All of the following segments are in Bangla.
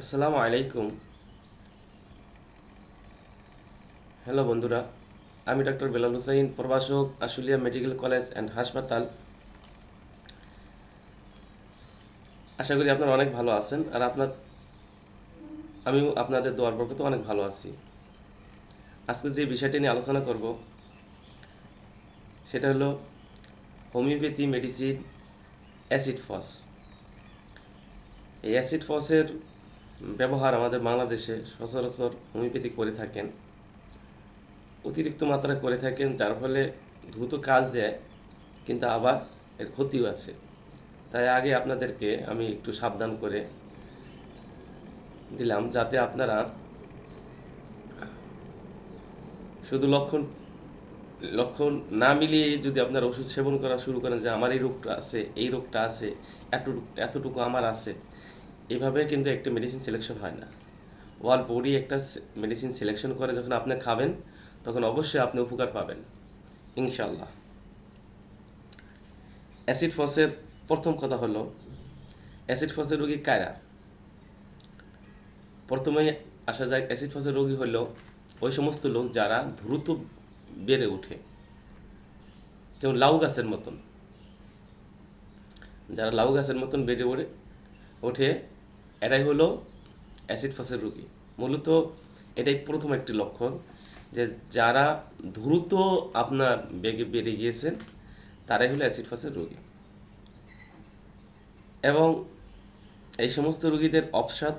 আসসালামু আলাইকুম। হ্যালো বন্ধুরা, আমি ডক্টর বেলাল হুসাইন প্রভাষক আশুলিয়া মেডিকেল কলেজ অ্যান্ড হাসপাতাল। আশা করি আপনারা অনেক ভালো আছেন আর আপনার, আমিও আপনাদের দোয়ার বরকতে অনেক ভালো আছি। আজকে যে বিষয়টি নিয়ে আলোচনা করব, সেটা হলো হোমিওপ্যাথি মেডিসিন অ্যাসিড ফস। এই অ্যাসিড ফসের ব্যবহার আমাদের বাংলাদেশে সচরাচর হোমিওপ্যাথি করে থাকেন, অতিরিক্ত মাত্রা করে থাকেন, যার ফলে দ্রুত কাজ দেয়, কিন্তু আবার এর ক্ষতিও আছে। তাই আগে আপনাদেরকে আমি একটু সাবধান করে দিলাম যাতে আপনারা শুধু লক্ষণ লক্ষণ না মিলিয়ে যদি আপনার ওষুধ সেবন করা শুরু করেন যে আমার এই রোগটা আছে, এই রোগটা আছে, এতটুকু এতটুকু আমার আছে এভাবে কিন্তু একটা মেডিসিন সিলেকশন হয় না। ওয়াল বডি একটা মেডিসিন সিলেকশন করে যখন আপনি খাবেন, তখন অবশ্যই আপনি উপকার পাবেন। ইনশাল্লাহ অ্যাসিড ফসের প্রথম কথা হলো, অ্যাসিড ফসের রোগী কারা? প্রথমে আসা যায়, অ্যাসিড ফসের রোগী হলো ওই সমস্ত লোক যারা দ্রুত বেড়ে ওঠে। যেমন লাউ গাছের মতন। যারা লাউ গাছের মতন বেড়ে ওঠে এটাই হলো অ্যাসিড ফাসের রোগী। মূলত এটাই প্রথম একটি লক্ষণ যে যারা দ্রুত আপনার বেগে বেড়ে গিয়েছেন, তারাই হলো অ্যাসিড ফাসের রোগী। এবং এই সমস্ত রোগীদের অবসাদ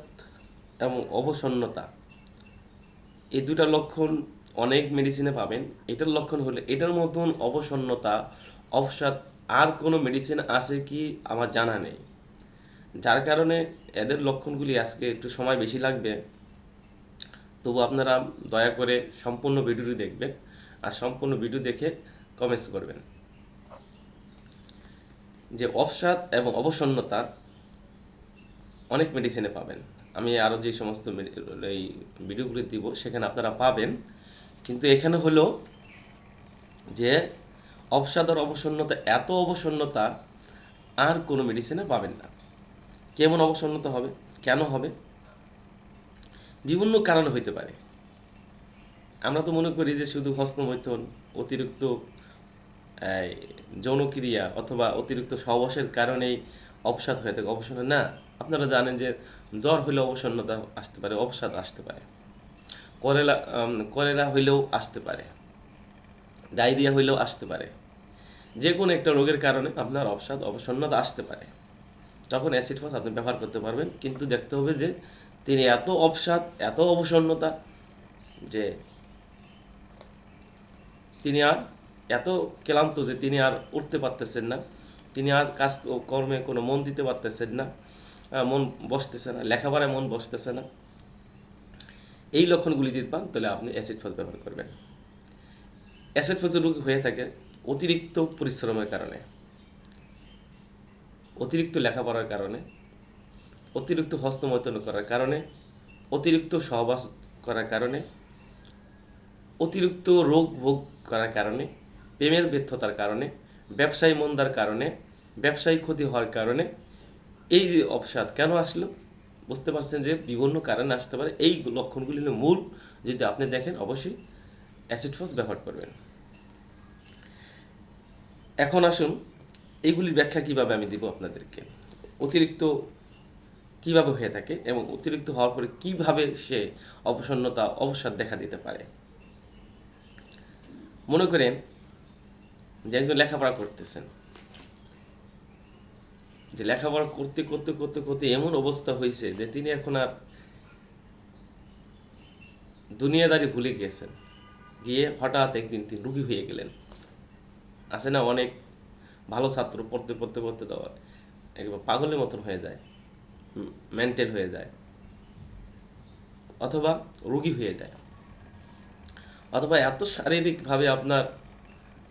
এবং অবসন্নতা, এই দুটা লক্ষণ অনেক মেডিসিনে পাবেন। এটার লক্ষণ হলে এটার মতন অবসন্নতা, অবসাদ, আর কোনো মেডিসিন আছে কি আমার জানা নেই। যার কারণে এদের লক্ষণগুলি আজকে একটু সময় বেশি লাগবে। তবু আপনারা দয়া করে সম্পূর্ণ ভিডিওটি দেখবেন আর সম্পূর্ণ ভিডিও দেখে কমেন্টস করবেন। যে অবসাদ এবং অবসন্নতা অনেক মেডিসিনে পাবেন। আমি আরও যে সমস্ত এই ভিডিওগুলি দিব সেখানে আপনারা পাবেন। কিন্তু এখানে হলো যে অবসাদ আর অবসন্নতা, এত অবসন্নতা আর কোনো মেডিসিনে পাবেন না। কেমন অবসন্নতা হবে? কেন হবে? বিভিন্ন কারণ হইতে পারে। আমরা তো মনে করি যে শুধু হস্তমৈথন, অতিরিক্ত যৌনক্রিয়া অথবা অতিরিক্ত সহবাসের কারণেই অবসাদ হয়ে থাকে। অবসন্ন না। আপনারা জানেন যে জ্বর হইলে অবসন্নতা আসতে পারে, অবসাদ আসতে পারে। করেলা কলেরা হইলেও আসতে পারে। ডায়রিয়া হইলেও আসতে পারে। যে কোনো একটা রোগের কারণে আপনার অবসাদ, অবসন্নতা আসতে পারে। তখন অ্যাসিড ফস আপনি ব্যবহার করতে পারবেন, কিন্তু দেখতে হবে যে তিনি এত অবসাদ এত অবসন্নতা যে তিনি আর এত ক্লান্ত যে তিনি আর উঠতে পারতেছেন না, তিনি আর কাজ কর্মে কোনো মন দিতে পারতেছেন না মন বসতেছে না, লেখাপড়ায় মন বসতেছে না। এই লক্ষণগুলি যদি পান, তাহলে আপনি অ্যাসিড ফস ব্যবহার করবেন। অ্যাসিড ফসের রোগ হয়ে থাকে, অতিরিক্ত পরিশ্রমের কারণে। অতিরিক্ত লেখাপড়ার কারণে, অতিরিক্ত হস্তমৈথুন করার কারণে, অতিরিক্ত সহবাস করার কারণে, অতিরিক্ত রোগ ভোগ করার কারণে, প্রেমের ব্যর্থতার কারণে, ব্যবসায়ী মন্দার কারণে, ব্যবসায়ী ক্ষতি হওয়ার কারণে এই যে অবসাদ কেন আসলো? বুঝতে পারছেন যে বিভিন্ন কারণে আসতে পারে। এই লক্ষণগুলি মূল। যদি আপনি দেখেন, অবশ্যই অ্যাসিড ফস ব্যবহার করবেন। এখন আসুন এইগুলির ব্যাখ্যা কীভাবে আমি দিব আপনাদেরকে? অতিরিক্ত কীভাবে হয়ে থাকে এবং অতিরিক্ত হওয়ার পরে কীভাবে সে অপসন্নতা অবসাদ দেখা দিতে পারে? মনে করেন যে একজন লেখাপড়া করতেছেন। যে লেখাপড়া করতে করতে করতে করতে এমন অবস্থা হয়েছে যে তিনি এখন আর দুনিয়াদারি ভুলে গিয়েছেন। গিয়ে হঠাৎ একদিন তিনি রুগী হয়ে গেলেন। আছে না অনেক ভালো ছাত্র পড়তে পড়তে পড়তে দেওয়া একবার পাগলের মতন হয়ে যায়। মেন্টাল হয়ে যায়। অথবা রুগী হয়ে যায়। অথবা এত শারীরিকভাবে আপনার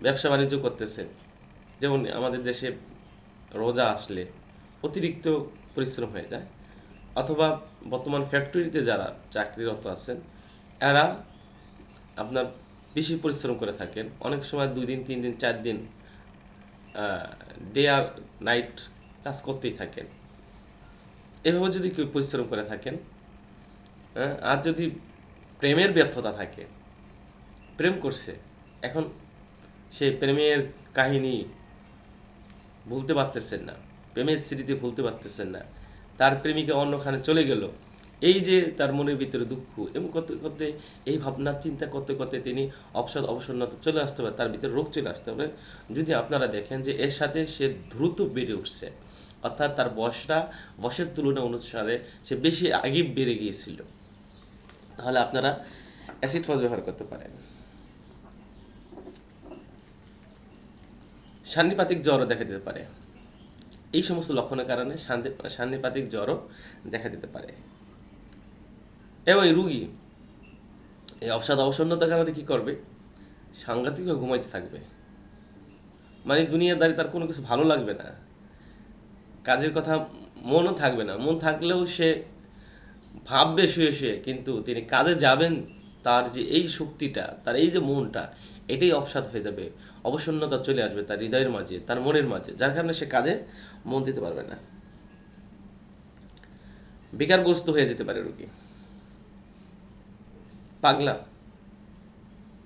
ব্যবসা বাণিজ্য করতেছে যেমন আমাদের দেশে রোজা আসলে অতিরিক্ত পরিশ্রম হয়ে যায়। অথবা বর্তমান ফ্যাক্টরিতে যারা চাকরিরত আছেন, এরা আপনার বেশি পরিশ্রম করে থাকেন। অনেক সময় দুই দিন, তিন দিন, চার দিন ডে আর নাইট কাজ করতেই থাকেন। এভাবে যদি কেউ পরিশ্রম করে থাকেন হ্যাঁ, আর যদি প্রেমের ব্যর্থতা থাকে প্রেম করছে এখন সেই প্রেমের কাহিনী ভুলতে পারতেছেন না প্রেমের স্মৃতি ভুলতে পারতেছেন না তার প্রেমিকা অন্যখানে চলে গেল এই যে তার মনের ভিতরে দুঃখ এবং করতে করতে এই ভাবনা চিন্তা করতে করতে তিনি অবসাদ অবসন্নতা চলে আসতে পারে তার ভিতরে রোগ চলে আসতে পারে যদি আপনারা দেখেন যে এর সাথে সে দ্রুত বেড়ে উঠছে, অর্থাৎ তার বয়সটা বয়সের তুলনা অনুসারে সে বেশি আগে বেড়ে গিয়েছিল, তাহলে আপনারা অ্যাসিড ফস ব্যবহার করতে পারেন। সান্নিপাতিক জ্বরও দেখা দিতে পারে। এই সমস্ত লক্ষণের কারণে সান্নিপাতিক জ্বরও দেখা দিতে পারে। এবং এই রুগী, এই অবসাদ অবসন্নতার কারণে কী করবে? সাংঘাতিকভাবে ঘুমাইতে থাকবে। মানে দুনিয়াদারি তার কোনো কিছু ভালো লাগবে না। কাজের কথা মনও থাকবে না। মন থাকলেও সে ভাববে, শুয়ে শুয়ে। কিন্তু তিনি কাজে যাবেন, তার যে এই শক্তিটা, তার এই যে মনটা, এটাই অবসাদ হয়ে যাবে। অবসন্নতা চলে আসবে তার হৃদয়ের মাঝে, তার মনের মাঝে, যার কারণে সে কাজে মন দিতে পারবে না। বেকারগ্রস্ত হয়ে যেতে পারে রোগী। পাগলা।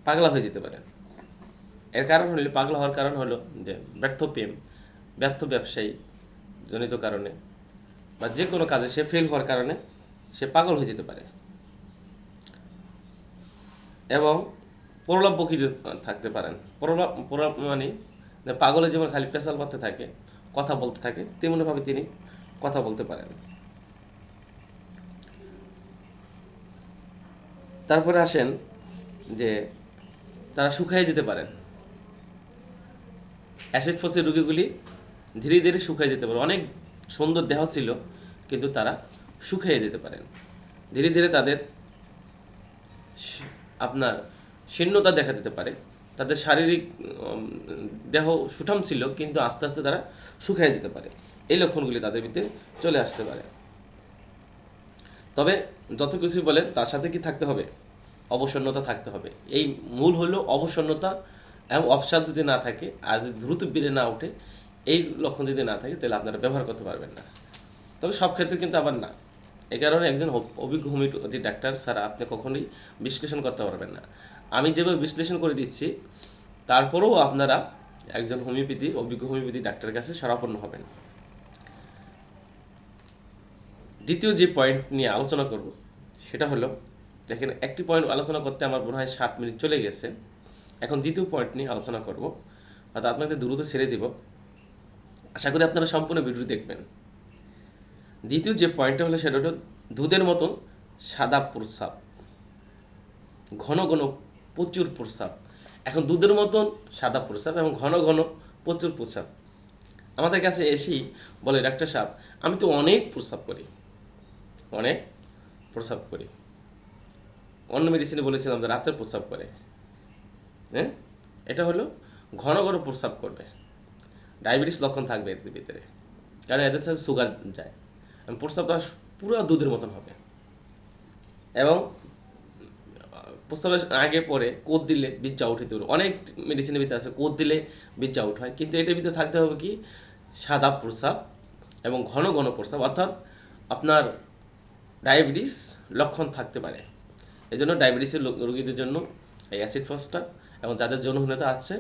পাগলা হয়ে যেতে পারে। এর কারণ হলো, পাগলা হওয়ার কারণ হলো যে ব্যর্থ প্রেম, ব্যর্থ ব্যবসায়ী জনিত কারণে বা যে কোনো কাজে সে ফেল হওয়ার কারণে সে পাগল হয়ে যেতে পারে। এবং প্রলাপ বকিতে থাকতে পারেন। প্রলাপ প্রলাপ মানে পাগলে যেমন খালি পেশাল মারতে থাকে, কথা বলতে থাকে, তেমনিভাবে তিনি কথা বলতে পারেন। তারপরে আসেন যে তারা শুকায় যেতে পারেন। অ্যাসিড ফসের রোগীগুলি ধীরে ধীরে শুকায় যেতে পারে। অনেক সুন্দর দেহ ছিল, কিন্তু তারা শুকিয়ে যেতে পারেন। ধীরে ধীরে তাদের আপনার শীর্ণতা দেখা দিতে পারে। তাদের শারীরিক দেহ সুঠাম ছিল, কিন্তু আস্তে আস্তে তারা শুকিয়ে যেতে পারে। এই লক্ষণগুলি তাদের ভিতরে চলে আসতে পারে। তবে যত কিছু বলেন, তার সাথে কি থাকতে হবে? অবসন্নতা থাকতে হবে। এই মূল হলো অবসন্নতা এবং অবসাদ যদি না থাকে, আর যদি দ্রুত বেড়ে না ওঠে, এই লক্ষণ যদি না থাকে, তাহলে আপনারা ব্যবহার করতে পারবেন না। তবে সব ক্ষেত্রে কিন্তু আবার না। এ কারণে একজন অভিজ্ঞ হোমিওপ্যাথি ডাক্তার ছাড়া আপনি কখনোই বিশ্লেষণ করতে পারবেন না। আমি যেভাবে বিশ্লেষণ করে দিচ্ছি, তারপরেও আপনারা একজন হোমিওপ্যাথি, অভিজ্ঞ হোমিওপ্যাথি ডাক্তারের কাছে শরাপন্ন হবেন। দ্বিতীয় যে পয়েন্ট নিয়ে আলোচনা করব, সেটা হলো, দেখেন, একটি পয়েন্ট আলোচনা করতে আমার মনে হয় সাত মিনিট চলে গেছে। এখন দ্বিতীয় পয়েন্ট নিয়ে আলোচনা করব, অর্থাৎ আপনাদের দ্রুত ছেড়ে দিব। আশা করি আপনারা সম্পূর্ণ ভিডিও দেখবেন। দ্বিতীয় যে পয়েন্টটা হলো, সেটা হলো দুধের মতন সাদা প্রস্রাব। ঘন ঘন প্রচুর প্রস্রাব। এখন দুধের মতন সাদা প্রস্রাব এবং ঘন ঘন প্রচুর প্রস্রাব। আমাদের কাছে এসেই বলে, ডাক্তার সাহেব, আমি তো অনেক প্রস্রাব করি। অনেক প্রস্রাব করি। অন্য মেডিসিনে বলেছিলাম যে রাতের প্রস্রাব করে। হ্যাঁ? এটা হলো ঘন ঘন প্রস্রাব করবে। ডায়াবেটিস লক্ষণ থাকবে এদের ভিতরে। কারণ এদের সাথে সুগার যায়। প্রস্রাবটা পুরো দুধের মতন হবে। এবং প্রস্রাবের আগে পরে কোদ দিলে বীজ উঠে পারে। অনেক মেডিসিনের ভিতরে আছে, কোদ দিলে বীজ উঠ হয়। কিন্তু এটার ভিতরে থাকতে হবে কি? সাদা প্রস্রাব এবং ঘন ঘন প্রস্রাব। অর্থাৎ আপনার ডায়াবেটিস লক্ষণ থাকতে পারে। এই জন্য ডায়াবেটিসের রোগীদের জন্য এই অ্যাসিড ফসটা এবং যাদের যৌনহীনতা আছে,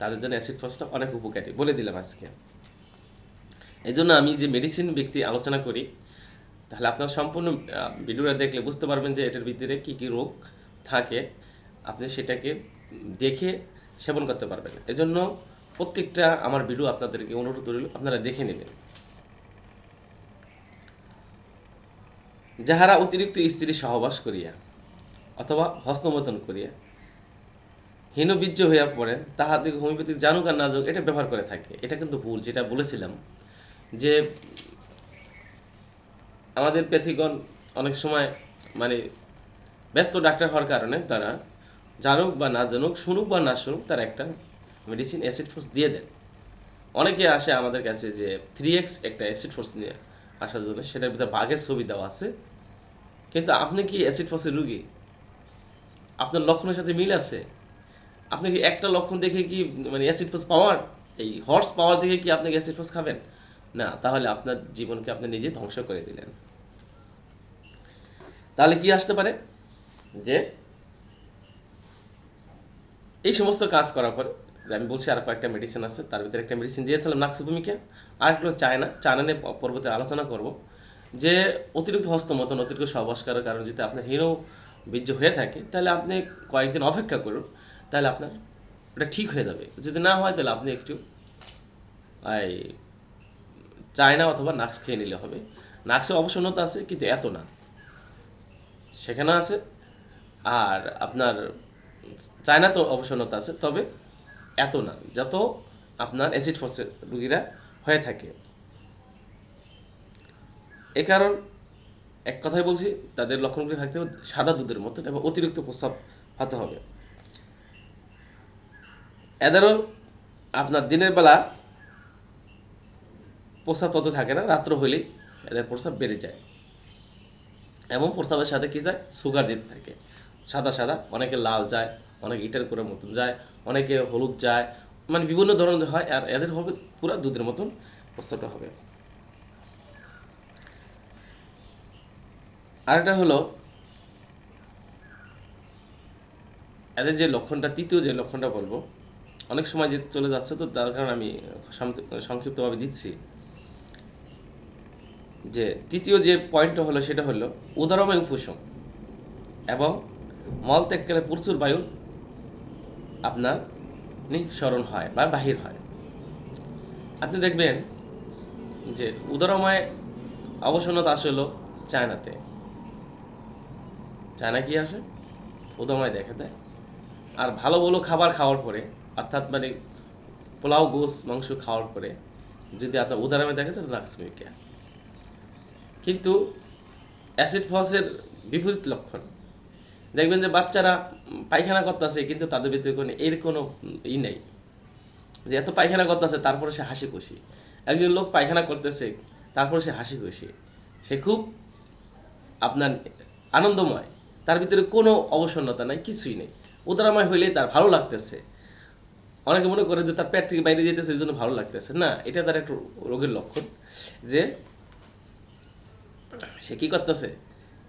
তাদের জন্য অ্যাসিড ফসটা অনেক উপকারী। বলে দিলাম আজকে। এই জন্য আমি যে মেডিসিন ব্যক্তি আলোচনা করি, তাহলে আপনার সম্পূর্ণ ভিডিওটা দেখলে বুঝতে পারবেন যে এটার ভিতরে কী কী রোগ থাকে। আপনি সেটাকে দেখে সেবন করতে পারবেন। এজন্য প্রত্যেকটা আমার ভিডিও আপনাদেরকে অনুরোধ করিল আপনারা দেখে নেবেন। যাহারা অতিরিক্ত স্ত্রী সহবাস করিয়া অথবা হস্তমতন করিয়া হীনবীর্য হইয়া পড়েন তাহাদের হোমিওপ্যাথিক জানুক আর না এটা ব্যবহার করে থাকে। এটা কিন্তু ভুল, যেটা বলেছিলাম যে আমাদের প্যাথিগণ অনেক সময় মানে ব্যস্ত ডাক্তার হওয়ার কারণে তারা জানুক বা না জানুক, শুনুক বা না শুনুক, তারা একটা মেডিসিন অ্যাসিড ফোর্স দিয়ে দেন। অনেকে আসে আমাদের কাছে যে থ্রি এক্স একটা অ্যাসিড ফোর্স নিয়ে আসার জন্য, সেটার ভিতরে বাঘের ছবি দেওয়া আছে। কিন্তু আপনি কি অ্যাসিড ফোর্সের রুগী? আপনার লক্ষণের সাথে মিল আছে? আপনি কি একটা লক্ষণ দেখে কি মানে অ্যাসিড ফোর্স পাওয়ার? এই হর্স পাওয়ার দেখে কি আপনি অ্যাসিড ফোর্স খাবেন? না, তাহলে আপনার জীবনকে আপনি নিজে ধ্বংস করে দিলেন। তাহলে কি আসতে পারে? যে এই সমস্ত কাজ করার পর আমি বলছি আর কয়েকটা মেডিসিন আছে, তার ভিতরে একটা মেডিসিন দিয়েছিলাম নাক্সভূমিকা আর একটা চায়না। চায়না নিয়ে পর্বতে আলোচনা করব। যে অতিরিক্ত হস্তমতন অতিরিক্ত সহবাসকারের কারণে যদি আপনার হীন বীর্য হয়ে থাকে, তাহলে আপনি কয়েকদিন অপেক্ষা করুন, তাহলে আপনার এটা ঠিক হয়ে যাবে। যদি না হয়, তাহলে আপনি একটু এই চায়না অথবা নাক্স খেয়ে নিলে হবে। নাক্সে অবসন্নতা আছে, কিন্তু এত না। সেখানে আছে, আর আপনার চায়না তো অবসন্নতা আছে, তবে এত না, যত আপনার অ্যাসিড ফসের রুগীরা হয়ে থাকে। এ কারণ এক কথাই বলছি, তাদের লক্ষণগুলি থাকতে হবে সাদা দুধের মতন এবং অতিরিক্ত প্রস্রাব হতে হবে। এদেরও আপনার দিনের বেলা প্রস্রাব তত থাকে না, রাত্র হইলেই এদের প্রস্রাব বেড়ে যায়। এবং প্রস্রাবের সাথে কি যায়? সুগার যেতে থাকে। সাদা সাদা, অনেকে লাল যায়, অনেকে ইটার করে মতন যায়, অনেকে হলুদ যায় মানে বিভিন্ন ধরনের হয়, আর এদের হবে পুরো দুধের মতন প্রস্রাবটা হবে। আরেকটা হলো, এদের যে লক্ষণটা, তৃতীয় যে লক্ষণটা বলব, অনেক সময় যে চলে যাচ্ছে তো তার কারণে আমি সংক্ষিপ্তভাবে দিচ্ছি। যে তৃতীয় যে পয়েন্টটা হলো সেটা হলো উদারময় উপশম এবং মলত্যাগকালে প্রচুর বায়ু আপনার নিঃসরণ হয় বা বাহির হয়। আপনি দেখবেন যে উদারময় অবসন্নতা আসলো চায়নাতে। চায়না কি আছে? উদময় দেখা দেয়। আর ভালো ভালো খাবার খাওয়ার পরে, অর্থাৎ মানে পোলাও, গোস, মাংস খাওয়ার পরে, যদি আপনার উদারামে দেখে তাহলে লাক্সমিকা কিন্তু অ্যাসিড ফসের বিপরীত লক্ষণ। দেখবেন যে বাচ্চারা পায়খানা করতেছে, কিন্তু তাদের ভিতরে কোনো এর কোনো ই নেই। যে এত পায়খানা করতেছে, তারপরে সে হাসি খুশি। একজন লোক পায়খানা করতেছে, তারপরে সে হাসি খুশি। সে খুব আপনার আনন্দময়। তার ভিতরে কোনো অবসন্নতা নাই, কিছুই নেই। উদারাময় হইলেই তার ভালো লাগতেছে। অনেকে মনে করে যে তার পেট থেকে বাইরে যেতেছে এই জন্য ভালো লাগতেছে। না, এটা তার একটু রোগের লক্ষণ যে সে কি করতেছে?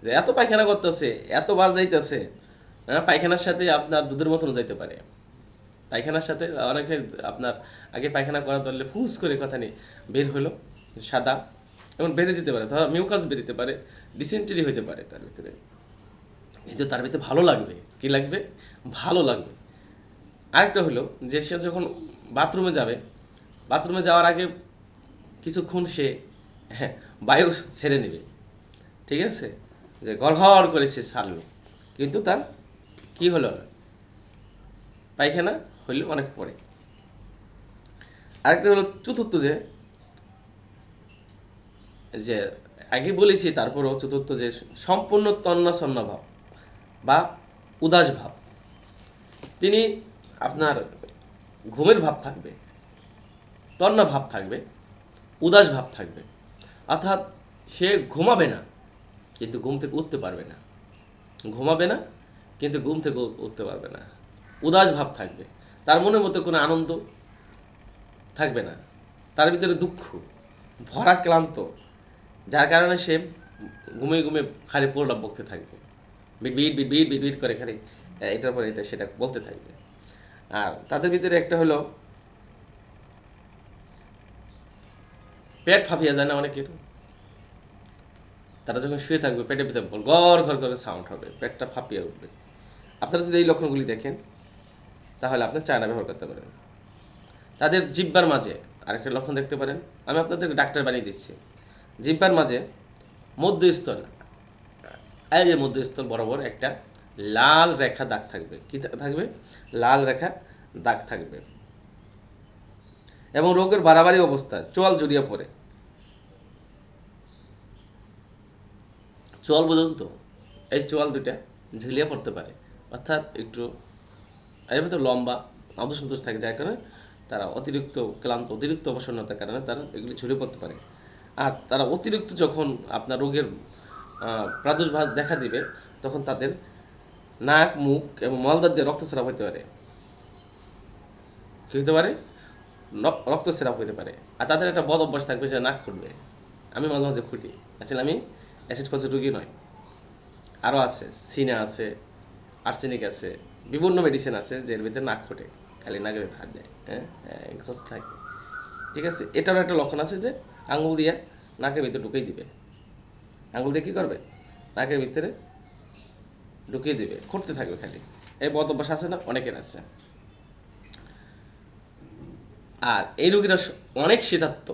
যে এত পায়খানা করতেছে, এত বার যাইতেছে হ্যাঁ পায়খানার সাথে আপনার দুধের মতন যাইতে পারে। পায়খানার সাথে অনেকে আপনার আগে পায়খানা করা ধরলে ফুস করে কথা নেই বের হলো, সাদা, এবং বেড়ে যেতে পারে। ধর, মিউকাস বেরোতে পারে, ডিসেন্টারি হইতে পারে তার ভিতরে। কিন্তু তার ভিতরে ভালো লাগবে, কি লাগবে? ভালো লাগবে। আরেকটা হলো যে সে যখন বাথরুমে যাবে, বাথরুমে যাওয়ার আগে কিছুক্ষণ সে হ্যাঁ বায়ু ছেড়ে নেবে। ঠিক আছে? যে গড়ঘড় করে সে ছাড়লো কিন্তু তার কি হলো? পায়খানা হইল অনেক পরে। আরেকটা হলো চতুর্থ যে যে আগে বলেছি, তারপরও চতুর্থ যে সম্পূর্ণ তন্নাসন্ন ভাব। বা উদাস ভাব। তিনি আপনার ঘুমের ভাব থাকবে তন্না ভাব থাকবে, উদাস ভাব থাকবে। অর্থাৎ সে ঘুমাবে না, কিন্তু ঘুম থেকে উঠতে পারবে না। ঘুমাবে না, কিন্তু ঘুম থেকে উঠতে পারবে না। উদাস ভাব থাকবে। তার মনের মধ্যে কোনো আনন্দ থাকবে না। তার ভিতরে দুঃখ ভরা ক্লান্ত যার কারণে সে ঘুমিয়ে ঘুমিয়ে খালি প্রলাপ বকতে থাকবে। বিট বিট বিট বিট করে খালি। এটার পর এটা সেটা বলতে থাকবে। আর তাদের ভিতরে একটা হলো পেট ফাঁপিয়ে যায় না অনেকের? তারা যখন শুয়ে থাকবে পেটে পেটে বল, গড় ঘর করে সাউন্ড হবে, পেটটা ফাঁপিয়ে উঠবে। আপনারা যদি এই লক্ষণগুলি দেখেন, তাহলে আপনি চায়না ব্যবহার করতে পারেন। তাদের জিব্বার মাঝে আরেকটা লক্ষণ দেখতে পারেন। আমি আপনাদের ডাক্তার বানিয়ে দিচ্ছি। জিব্বার মাঝে মধ্যস্থল এই যে মধ্যস্থল বরাবর একটা লাল রেখা দাগ থাকবে। কি থাকবে? লাল রেখা দাগ থাকবে। এবং রোগের বাড়াবাড়ি অবস্থা, চোয়াল জড়িয়ে পড়ে। চোয়াল পর্যন্ত, এই চোয়াল দুইটা ঝিলিয়ে পড়তে পারে। অর্থাৎ একটু এর ভিতরে লম্বা অবসন্তোষ থাকে, যার কারণে তারা অতিরিক্ত ক্লান্ত, অতিরিক্ত অবসন্নতার কারণে তারা এগুলি ঝরে পড়তে পারে। আর তারা অতিরিক্ত যখন আপনার রোগের প্রাদুর্ভাব দেখা দিবে, তখন তাদের নাক, মুখ এবং মলদার দিয়ে রক্তস্রাব হতে পারে। কী হতে পারে? রক্তস্রাব হতে পারে। আর তাদের একটা বদ অভ্যাস থাকবে যে নাক খুঁটবে আমি মাঝে মাঝে খুঁটি। আসলে আমি অ্যাসিড ফসের রুগী নয়। আরও আছে, সিনা আছে আর্সেনিক আছে, বিভিন্ন মেডিসিন আছে, যে ভিতরে নাক খোটে। খালি নাকের হাত দেয়। হ্যাঁ? হ্যাঁ ঘর থাকে। ঠিক আছে? এটারও একটা লক্ষণ আছে যে আঙুল দিয়ে নাকের ভিতরে ঢুকিয়ে দিবে। আঙুল দিয়ে কী করবে? নাকের ভিতরে ঢুকিয়ে দেবে। করতে থাকবে খালি। এই বদ অভ্যাস আছে না? অনেকের আছে। আর এই রোগীরা অনেক শীতার্থ।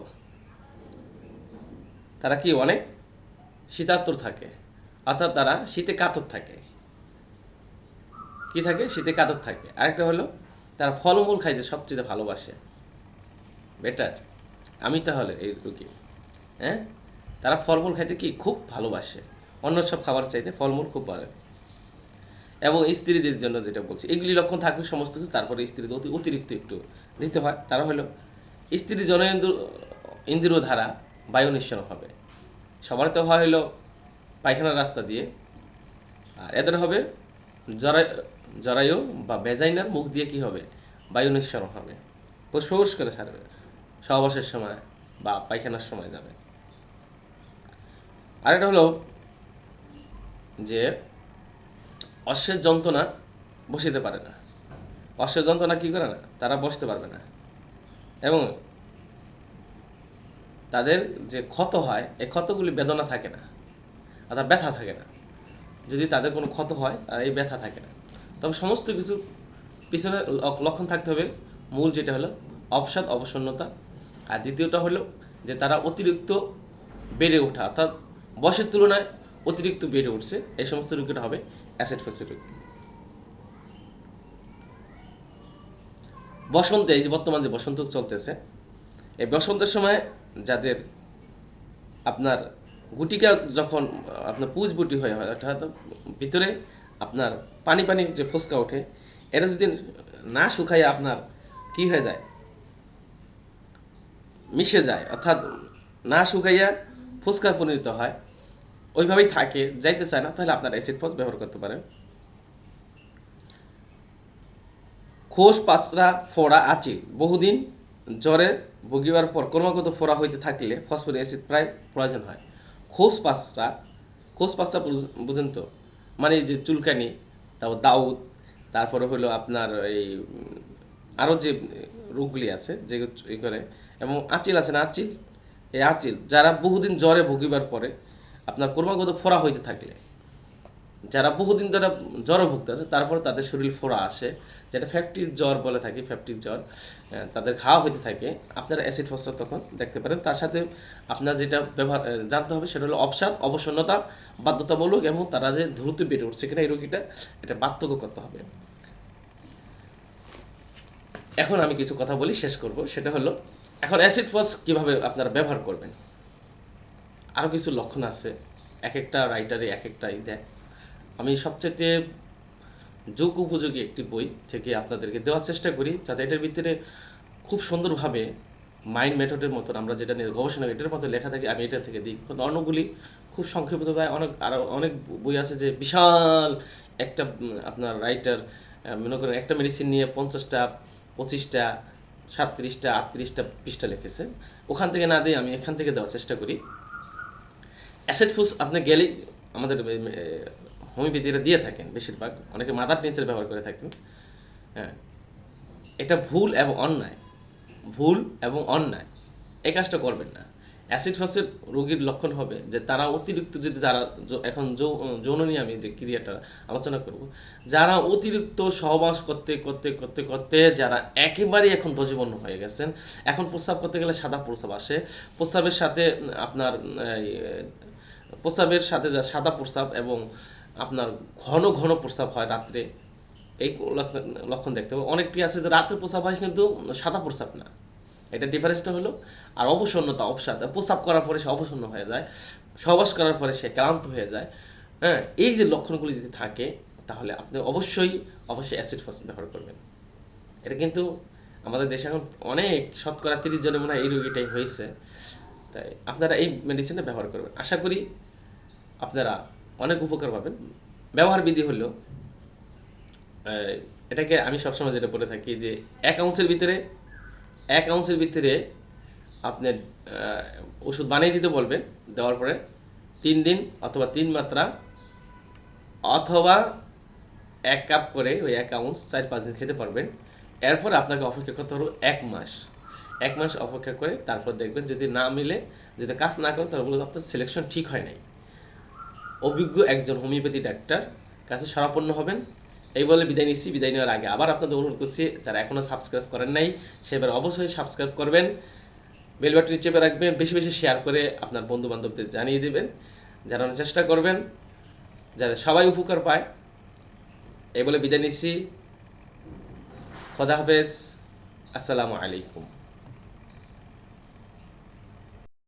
তারা কি? অনেক শীতার্থর থাকে। অর্থাৎ তারা শীতে কাতর থাকে। কি থাকে? শীতে কাতর থাকে। আরেকটা হলো, তারা ফলমূল খাইতে সবচেয়ে ভালোবাসে। বেটার আমি তাহলে এই রুগী। হ্যাঁ? তারা ফলমূল খাইতে কি খুব ভালোবাসে। অন্য সব খাবার চাইতে ফলমূল খুব ভালো এবং স্ত্রীদের জন্য যেটা বলছি, এগুলি লক্ষণ থাকবে সমস্ত কিছু, তারপরে স্ত্রীদের অতি অতিরিক্ত একটু দিতে হয়। তারা হলো, স্ত্রী জনেন্দ্র ইন্দ্রিয় ধারা বায়ু নিঃসরণ হবে। সবার তো হয় হলো পায়খানার রাস্তা দিয়ে। আর এদের হবে জরা জরায়ু বা ভেজাইনার মুখ দিয়ে কি হবে? বায়ু নিঃসরণ হবে। ফুসফুস করে ছাড়বে সহবাসের সময় বা পায়খানার সময় যাবে। আরেকটা হলো যে অশ্বের যন্ত্রণা বসিতে পারে না। অশ্বের যন্ত্রণা কী করে না? তারা বসতে পারবে না। এবং তাদের যে ক্ষত হয়, এই ক্ষতগুলি বেদনা থাকে না, অর্থাৎ ব্যথা থাকে না। যদি তাদের কোনো ক্ষত হয় আর এই ব্যথা থাকে না। তবে সমস্ত কিছু পিছনে লক্ষণ থাকতে হবে। মূল যেটা হলো, অবসাদ, অবসন্নতা। আর দ্বিতীয়টা হলো যে তারা অতিরিক্ত বেড়ে ওঠা, অর্থাৎ বয়সের তুলনায় অতিরিক্ত বেড়ে উঠছে, এই সমস্ত রোগীটা হবে অ্যাসিড ফেসের রোগ। বসন্তে, এই যে বর্তমান যে বসন্ত চলতেছে, এই বসন্তের সময় যাদের আপনার গুটিকা যখন, আপনার পুজ বুটি হয়ে হয় অর্থাৎ ভিতরে আপনার পানি পানি যে ফুসকা ওঠে, এটা যদি না শুকাইয়ে আপনার কি হয়ে যায়? মিশে যায়, অর্থাৎ না শুকাইয়া ফুসকার পরিণত হয় ওইভাবেই থাকে, যাইতে চায় না, তাহলে আপনার অ্যাসিড ফস ব্যবহার করতে পারেন। খোস পাঁচরা ফোড়া আচিল বহুদিন জ্বরে ভুগিবার পর ক্রমাগত ফোড়া হইতে থাকলে ফসফরিক অ্যাসিড প্রায় প্রয়োজন হয়। খোস পাঁচরা খোস পাঁচরা বুঝ- বুঝেন তো? মানে যে চুলকানি, তারপর দাউদ, তারপরে হলো আপনার এই আরও যে রোগগুলি আছে, যে করে, এবং আচিল আছে না, আচিল? এই আচিল, যারা বহুদিন জ্বরে ভুগিবার পরে আপনার ক্রমাগত ফোড়া হইতে থাকলে। যারা বহুদিন ধরে জ্বরে ভুগতে আছে তারপরে তাদের শরীর ফোড়া আসে। যেটা ফ্যাপটিক জ্বর বলে থাকি ফ্যাপটিক জ্বর তাদের ঘা হইতে থাকে। আপনারা অ্যাসিড ফসফার তখন দেখতে পারেন। তার সাথে আপনার যেটা ব্যবহার জানতে হবে সেটা হলো অবসাদ অবসন্নতা, বাধ্যতামূলক এবং তারা যে দ্রুত বেড়ে উঠছে কিনা এই রোগীটা, এটা বার্ধক্য করতে হবে। এখন আমি কিছু কথা বলি, শেষ করব। সেটা হলো, এখন অ্যাসিড ফস কীভাবে আপনারা ব্যবহার করবেন? আরও কিছু লক্ষণ আছে। এক একটা রাইটারে এক একটা ই দেয়। আমি সবচেয়ে যোগ উপযোগী একটি বই থেকে আপনাদেরকে দেওয়ার চেষ্টা করি, যাতে এটার ভিতরে খুব সুন্দরভাবে মাইন্ড মেথডের মতন আমরা যেটা নিয়ে গবেষণা এটার মতো লেখা থাকে, আমি এটা থেকে দিই। কিন্তু অন্যগুলি খুব সংক্ষিপ্তভাবে অনেক আরও অনেক বই আছে যে বিশাল একটা আপনার রাইটার মনে করেন একটা মেডিসিন নিয়ে পঞ্চাশটা, পঁচিশটা, সাতত্রিশটা, আটত্রিশটা পৃষ্ঠা লিখেছে। ওখান থেকে না দিয়ে আমি এখান থেকে দেওয়ার চেষ্টা করি। অ্যাসেট ফুস আপনি গেলেই আমাদের হোমিওপ্যাথিরা দিয়ে থাকেন বেশিরভাগ। অনেকে মাদার টিন্সের ব্যবহার করে থাকেন। হ্যাঁ। এটা ভুল এবং অন্যায়। ভুল এবং অন্যায়। এই কাজটা করবেন না। অ্যাসিড ফাসের রোগীর লক্ষণ হবে যে তারা অতিরিক্ত যদি যারা এখন যৌন নিয়ে আমি যে ক্রিয়াটা আলোচনা করব, যারা অতিরিক্ত সহবাস করতে করতে করতে করতে যারা একেবারেই এখন দজীবন্য হয়ে গেছেন, এখন প্রস্রাব করতে গেলে সাদা প্রস্রাব আসে। প্রস্রাবের সাথে আপনার প্রস্রাবের সাথে যা সাদা প্রস্রাব এবং আপনার ঘন ঘন প্রস্রাব হয় রাত্রে, এই লক্ষণ দেখতে হবে। অনেকটি আছে যে রাত্রে প্রস্রাব হয় কিন্তু সাদা প্রস্রাব না। এটা ডিফারেন্সটা হলো, আর অবসন্নতা অবসাদ প্রস্রাব করার পরে সে অবসন্ন হয়ে যায়, সহবাস করার পরে সে ক্লান্ত হয়ে যায়। হ্যাঁ এই যে লক্ষণগুলি যদি থাকে, তাহলে আপনি অবশ্যই অবশ্যই অ্যাসিড ফস ব্যবহার করবেন। এটা কিন্তু আমাদের দেশে এখন অনেক শতকরা তিরিশ জনের মনে হয় এই রোগীটাই হয়েছে। তাই আপনারা এই মেডিসিনটা ব্যবহার করবেন। আশা করি আপনারা অনেক উপকার পাবেন। ব্যবহার বিধি হলো এটাকে আমি সবসময় যেটা বলে থাকি যে, এক আউন্সের ভিতরে, এক আউন্সের ভিতরে আপনার ওষুধ বানিয়ে দিতে বলবেন, দেওয়ার পরে তিন দিন অথবা তিন মাত্রা অথবা এক কাপ করে ওই এক আউন্স চার পাঁচ দিন খেতে পারবেন। এরপর আপনাকে অপেক্ষা করতে হবে এক মাস। এক মাস অপেক্ষা করে তারপর দেখবেন যদি না মিলে, যদি কাজ না করেন তাহলে বলতে আপনার সিলেকশন ঠিক হয় নাই। অভিজ্ঞ একজন হোমিওপ্যাথি ডাক্তার, কাছে সরাপন্ন হবেন। এই বলে বিদায় নিচ্ছি, বিদায় নেওয়ার আগে আবার আপনাদের অনুরোধ করছি, যারা এখনও সাবস্ক্রাইব করেন নাই, সেবার অবশ্যই সাবস্ক্রাইব করবেন। বেল বাটনটি চেপে রাখবেন, বেশি বেশি শেয়ার করে আপনার বন্ধু বান্ধবদের জানিয়ে দেবেন, জানানোর চেষ্টা করবেন, যাতে সবাই উপকার পায়। এই বলে বিদায় নিচ্ছি। খোদা হাফেজ। আসসালামু আলাইকুম।